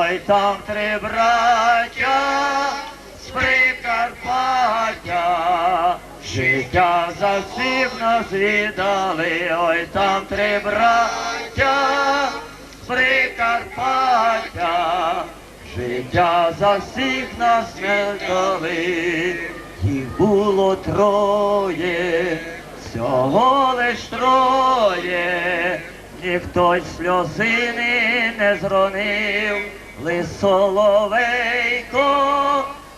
ой там три браття з Прикарпаття, життя за всіх нас віддали, ой там три браття з Прикарпаття, життя за всіх нас віддали, їх було троє, всього лиш троє, ніхто й сльозини не зронив, лиш соловейко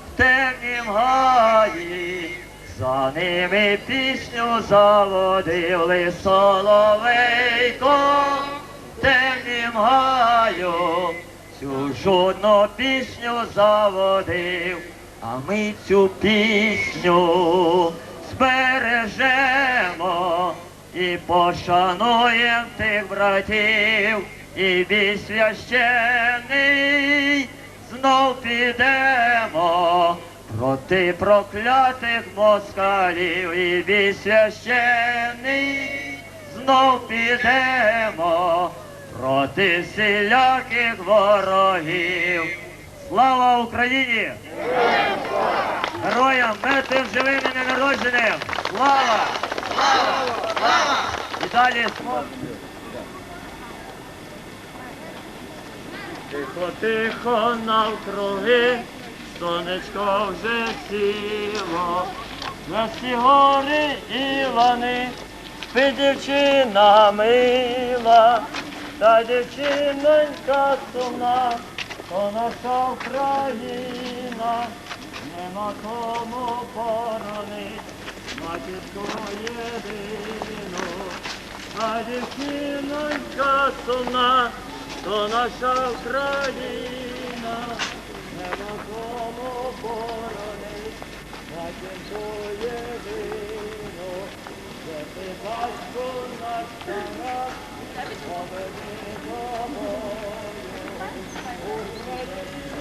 в темнім гаї, за ними пісню заводив, лиш соловейко в темнім гаю, цю жодну пісню заводив, а ми цю пісню збережемо і пошануємо тих братів, і бій священий знов підемо проти проклятих москалів, і бій священий знов підемо проти всіляких ворогів. Слава Україні! Героям мертвим живим і ненародженим! Слава! Слава! Слава! І далі Тихо, тихо навкруги, сонечко вже сіло, на всі гори і лани, спить дівчина мила, та дівчинонька сумна, то наша Україна, нема кому боронить матінку єдину, а дівчинонька сумна, то наша Україна, нема кому боронить матінку єдину, де ти батько наш тарас, поведи домою, Україну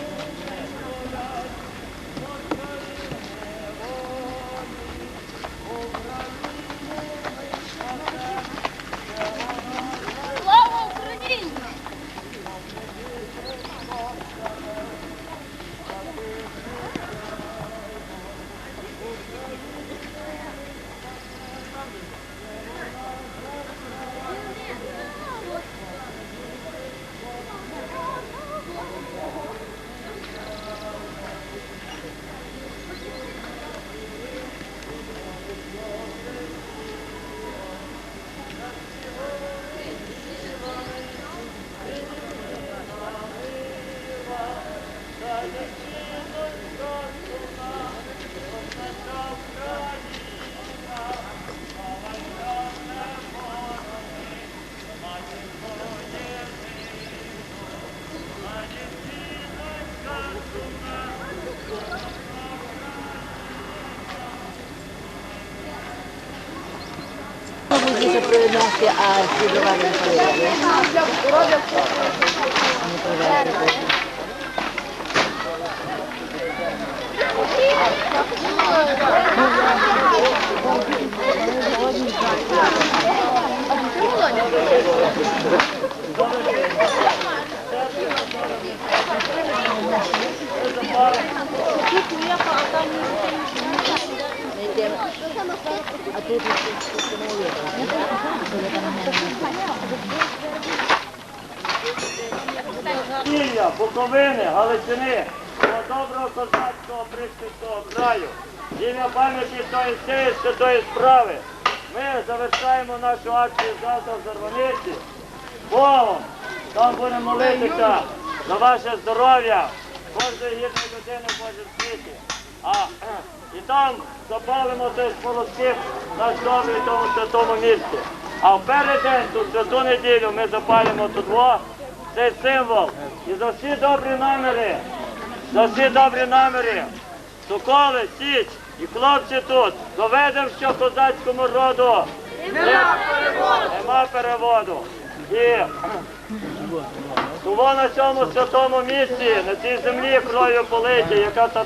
Можна приєднати, а співбувати не приєднати. А тут Кілля, Буковини, Галичини, того доброго козацького приспівського краю. Ім'я пам'яті тої цієї святої справи. Ми завершаємо нашу акцію завтра в Зарваниці. Богом, там будемо молитися за ваше здоров'я, кожної гідної людини в Божому світі. А і там запалимо той сполоскип наш добрий тому святому місці. А в передень, ту святу неділю, ми запалимо тут во, цей символ. І за всі добрі наміри, за всі добрі наміри, Соколи, Січ і хлопці тут, доведемо, що козацькому роду нема переводу. Нема переводу. І тому на цьому святому місці, на цій землі кров'ю политі, яка все.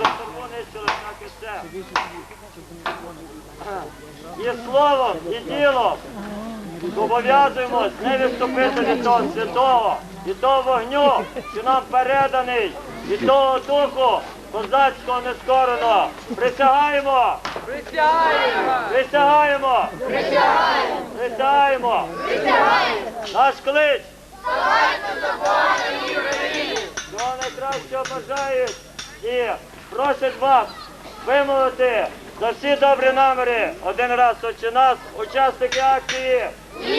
І словом, і ділом зобов'язуємось не відступити від того святого, і того вогню, що нам переданий, і того духу козацького нескореного. Присягаємо! Присягаємо! Присягаємо! Присягаємо! Присягаємо! Присягаємо! Наш клич! Всього найкращого бажають і просять вас вимовити за всі добрі наміри один раз очі нас, учасники акції. Ім'я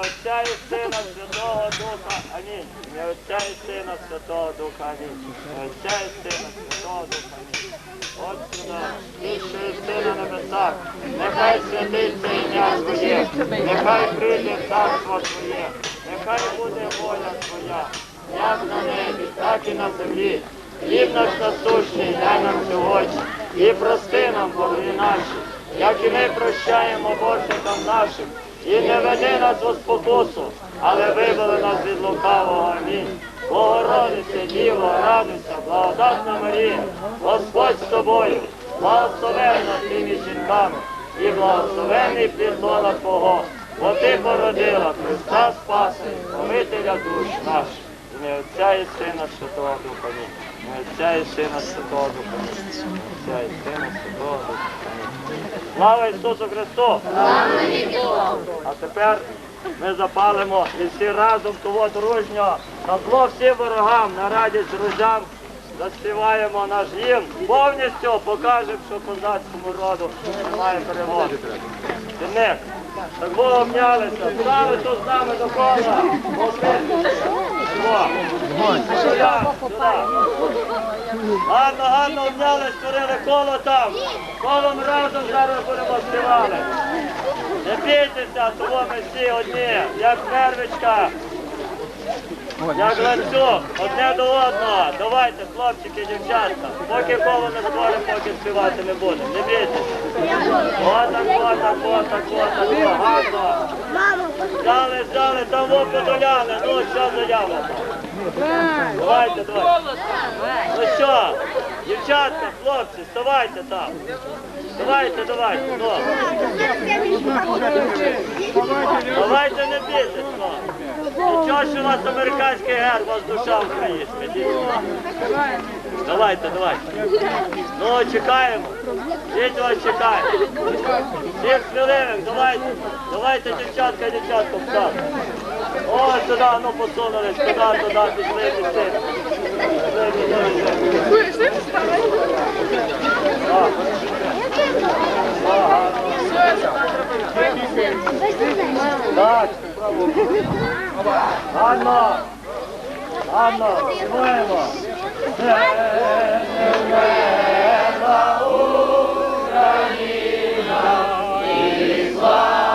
Отця і Сина Святого Духа. Амінь. Ім'я Отця і Сина Святого Духа. Амінь. Ім'я Отця і Сина Святого Духа. Амінь. Отче наш, ти, що єси на небесах, нехай святиться ім'я Твоє, нехай прийде царство Твоє, нехай буде воля Твоя, як на небі, так і на землі. Хліб наш насущний, дай нам сьогодні, і прости нам борги наші, як і ми прощаємо боржникам нашим, і не веди нас у спокусу, але вибили нас від лукавого. Амінь. Богородице, Діво, радуйся, благодатна Марія, Господь з тобою, благословенна тими жінками, і благословений плід лона Твого, бо ти породила Христа Спаси, помителя душ наших. Ім'я Отця і Сина Святого Духа. Отця і Сина Святого Духа. Отця і Сина Святого Духа. Слава Ісусу Христу! А тепер ми запалимо і всі разом того дружньо на зло всім ворогам, на радість друзям заспіваємо наш гімн. Повністю покажемо, що козацькому роду немає перемоги. Сінник, так обнялися, стали тут з нами до кола. Гарно, гарно обняли, створили коло там. Колом разом зараз будемо співати. Не бійтеся, того ми всі одні, як первичка, як ланцюг, одне до одного. Давайте, хлопчики, дівчатка. Поки коло не створимо, поки співати не будемо. Не бійтеся. Отак, отак, отак, отак, гарно. Взяли, взяли, там подоляли, ну що заява? Давайте, давайте. Ну що, дівчатка, хлопці, вставайте там. Давайте, давайте, ну. Давайте не бійтесь, ну. Нічого, що у вас американський герб, у вас душа українська. Давайте, давайте. Ну, чекаємо. Діти вас чекають. Всіх сміливих, давайте. Давайте, дівчатка, дівчатка, встав. О, сюди, ну посунулись, туди, туди, пішли, пішли. Пішли, пішли, Анна! Анна! Знімаємо! Неземна Україна! І слава!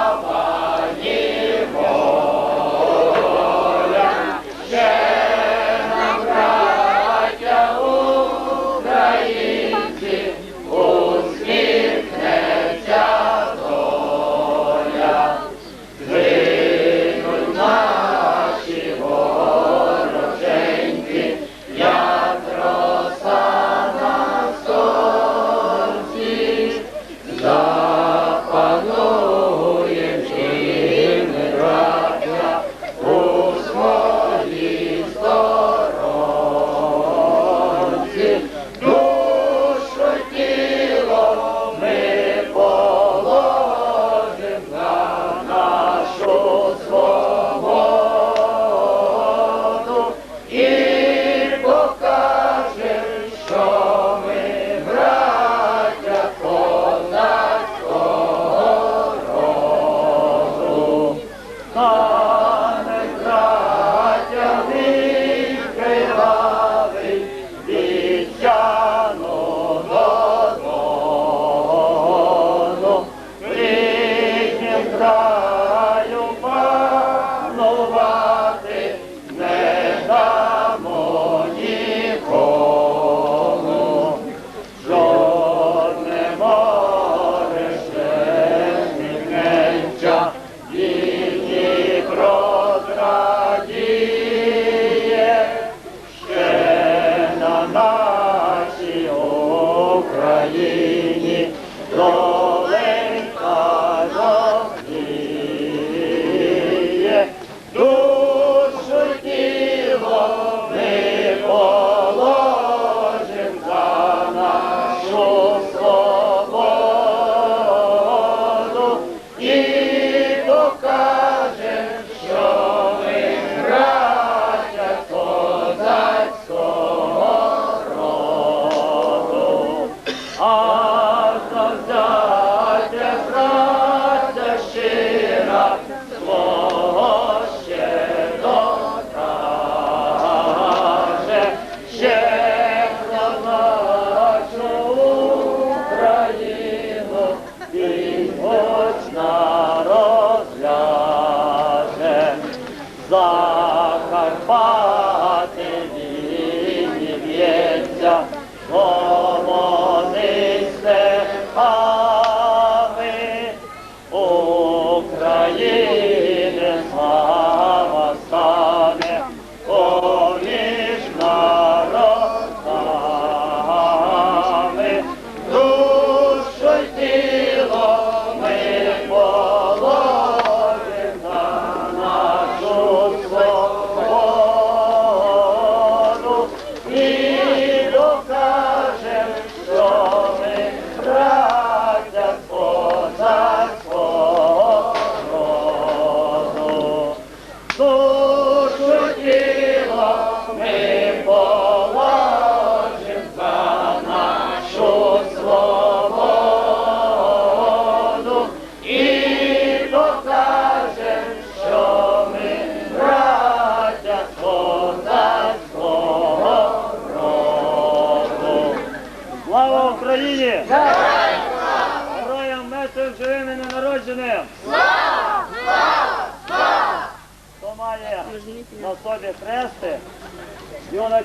Матері, єдя, О,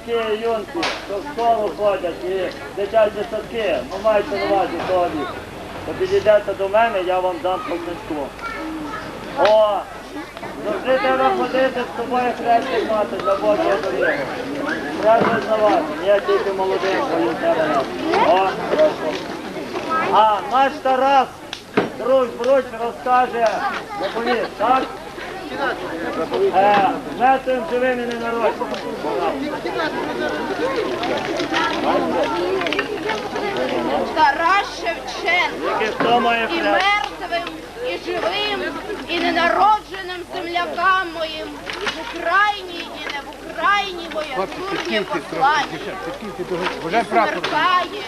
юнаки і юнки, що в школу ходять і дитячі садки, ну маєте на увазі того віку. То підійдете до мене, я вам дам по книжку. О, завжди треба ходити з тобою хрестик мати для Божого довіру. Треба знавати, я тільки молодим бою тебе. О, прошу. А наш Тарас, друг Бруч, розкаже, заповіт, так? Мертвим живим і ненародженим. Тарас Шевченко. І мертвим, і живим, і ненародженим землякам моїм. В Україні і не в Україні дружнє послання. Смеркає,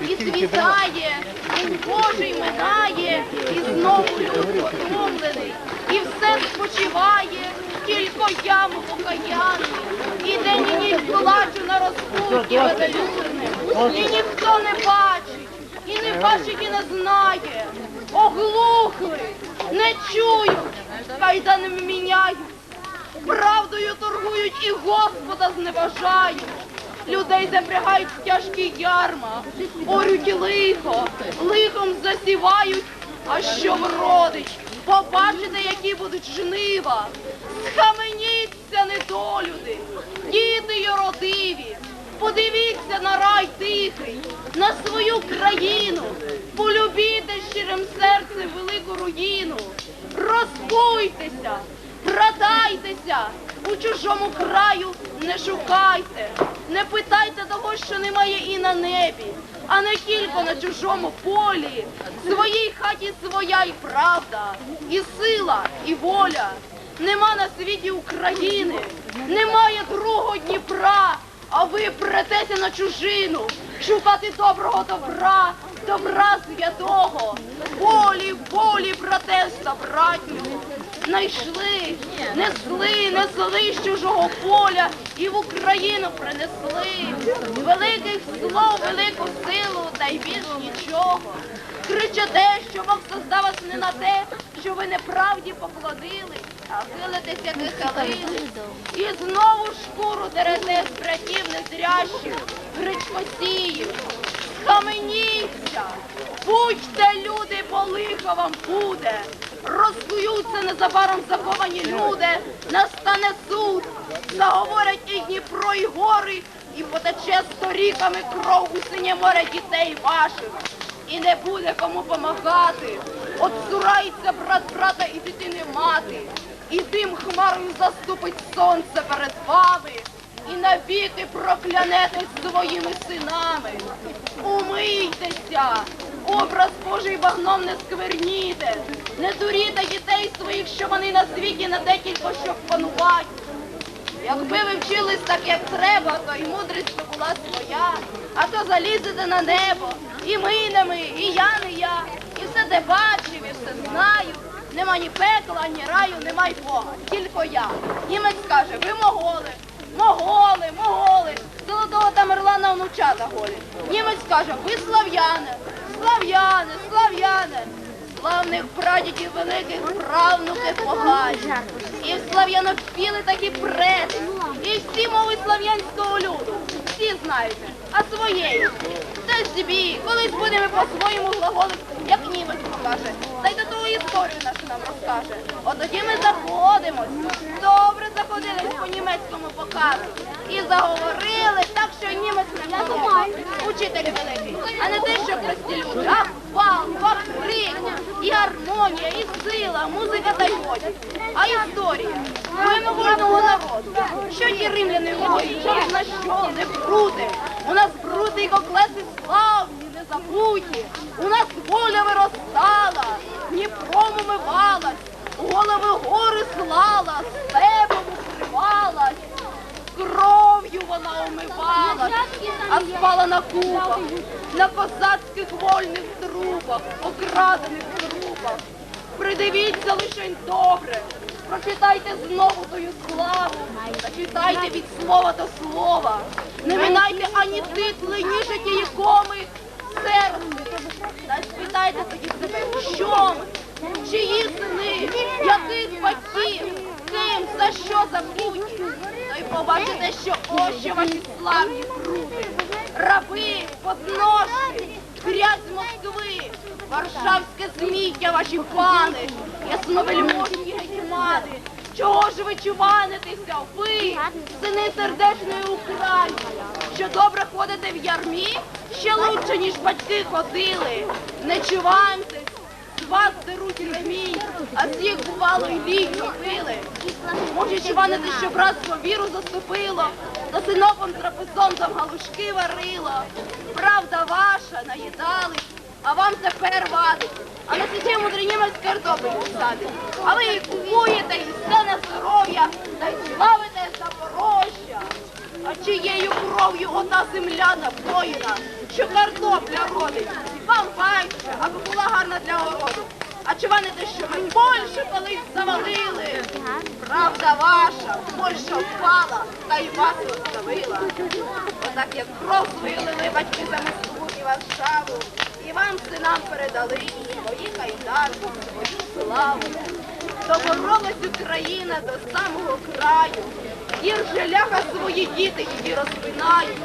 і світає, День Божий минає, і знову люд потомлений, все спочиває, тільки я мов окаянний, і день і ніч плачу на розпутті велелюдним, і ніхто не бачить, і не бачить, і не знає, оглухли, не чують, кайданами міняють, правдою торгують і Господа зневажають. Людей запрягають в тяжкі ярма, орють лихо, лихом засівають, а що вродить, побачите, які будуть жнива. Схаменіться, недолюди, діти й подивіться на рай тихий, на свою країну, полюбіте щирим серцем велику руїну, розбуйтеся, братайтеся, у чужому краю не шукайте, не питайте того, що немає і на небі, а не тільки на чужому полі. В своїй хаті своя і правда, і сила, і воля. Нема на світі України, немає другого Дніпра, а ви претеся на чужину, шукати доброго добра, добра святого, волі, волі, братерства, братню. Знайшли, несли, несли з чужого поля і в Україну принесли. Великих слов, велику силу, та й більш нічого. Кричите, що Бог создав вас не на те, що ви неправді покладили, а і хилили. І знову шкуру дерете з братів незрящих, гречкосіїв. Схаменіться, будьте люди, бо лихо вам буде. Розкуються незабаром заховані люди, настане суд, заговорять і Дніпро, і гори, і потече сторіками кров у синє море дітей ваших. І не буде кому помагати. От цурається брат брата і дитини мати, і дим хмарою заступить сонце перед вами і навіки проклянете своїми синами. Умийтеся, образ Божий багном не скверніте, не дуріте дітей своїх, що вони на світі на декілька щоб панувати. Якби ви вчились так, як треба, то й мудрість би була своя, а то залізете на небо, і ми не ми, і я не я, і все те бачив, і все знаю. Нема ні пекла, ні раю, нема й Бога, тільки я. Німець каже, ви моголи, моголи, моголи, золотого Тамерлана внучата голі. Німець каже, ви слав'яни, слав'яни, слав'яни. Славних прадідів великих правнуки погані. І в слав'янофіли такі преди, і всі мови слав'янського люду. Всі знаєте, а своєї. Це собі, колись будемо по-своєму глаголити, як німець покаже. Та й до того історію нашу нам розкаже. От тоді ми заходимось, добре заходились по німецькому показу. І заговорили що німець знав. Учитель великий, а не те, що прості люди, а бал, а крик, і гармонія, і сила, музика та й годі. А історія, вимогольного народу, що ті римляни воїни, на що не брути. У нас брути і коклеси славні, не забуті. У нас воля виростала, Дніпром умивалась, голови гори слала, Умивалась, а спала на кубах, на козацьких вольних трубах, окрадених трубах. Придивіться лишень добре, прочитайте знову тою славу, зачитайте від слова до слова. Не минайте ані титли, ні життєї коми, серце. Та спитайте тоді себе, що ми, чиї сини, яких батьків, ким, за що забуті. Побачите, що очі ваші славні крути, раби, подножки, грязь Москви, варшавське зміття ваші пани, ясновельможні гетьмани. Чого ж ви чуванитеся, ви, сини сердечної України, що добре ходите в ярмі, ще лучше, ніж батьки ходили. Не чуваньтесь, з вас деруть ремінь, а їх бувало й лінь били. Може, чуванити, що братство віру заступило, та синопом трапезонтом галушки варило. Правда ваша, наїдались, а вам тепер вадить. А на сіті мудренімець картоплю садить. А ви її купуєте і все на здоров'я, та й славите Запорожжя. А чиєю кров'ю ота земля напоїна, що картопля родить, вам аби була гарна для городу. А чи ваните, що ми Польщу колись завалили? Правда ваша, Польща впала, та й вас розставила. Отак як кров свою лили батьки за Москву і Варшаву, і вам синам передали свої кайданки, свою славу. Доборолась Україна до самого краю, Гір ляха свої діти її розпинають.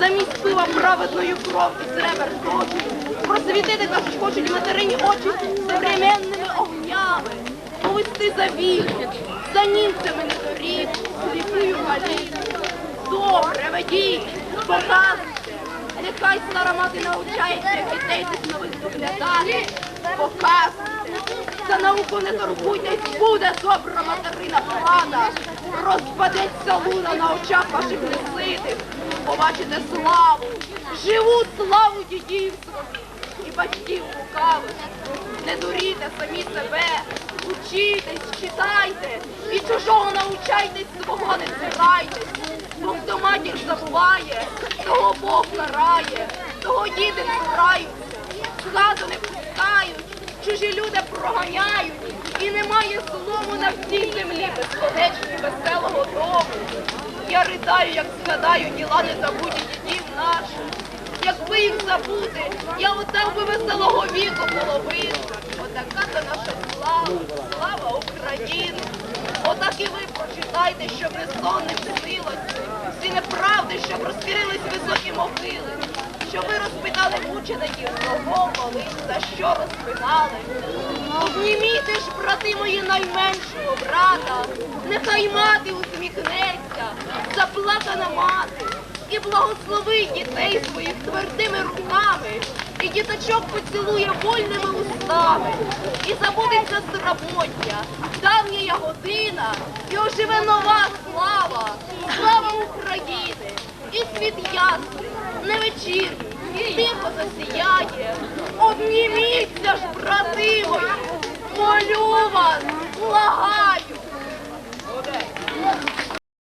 Замість пива праведною кров і ребер точить. Просвітити нас хочуть материні очі современними огнями. Повести за віку, за німцями не доріг, сліпую маліну. Добре, ведіть, показуйте. Нехай стара мати навчається дітей цих нових доглядати. Показуйте. За науку не торгуйтесь, буде добра материна влада. Розпадеться луна на очах ваших неситих. Побачите славу, живу славу дідів батьків лукавих. Не дуріте самі себе, учітесь, читайте, від чужого научайтесь, свого не цирайтесь. Бо хто матір забуває, того Бог карає, того діти не збираються, хату не пускають, чужі люди проганяють, і немає слову на всій землі безконечні веселого дому. Я ридаю, як згадаю діла незабуті дідів наших. Якби їх забути, я отдав би веселого віку половину. Отака то наша слава, слава України. Отак і ви прочитайте, щоб не снилось. Всі неправди, щоб розкрились високі могили. Щоб ви розпитали мучеників, кого коли, за що розпинали. Обніміте ж, брати мої, найменшого брата, нехай мати усміхнеться, заплакана мати, і благословить дітей своїх твердими руками, і діточок поцілує вольними устами, і забудеться зработня, давня година, і оживе нова слава, слава України, і світ ясний, не вечірній, тихо засіяє. Обніміться ж, брати молю вас,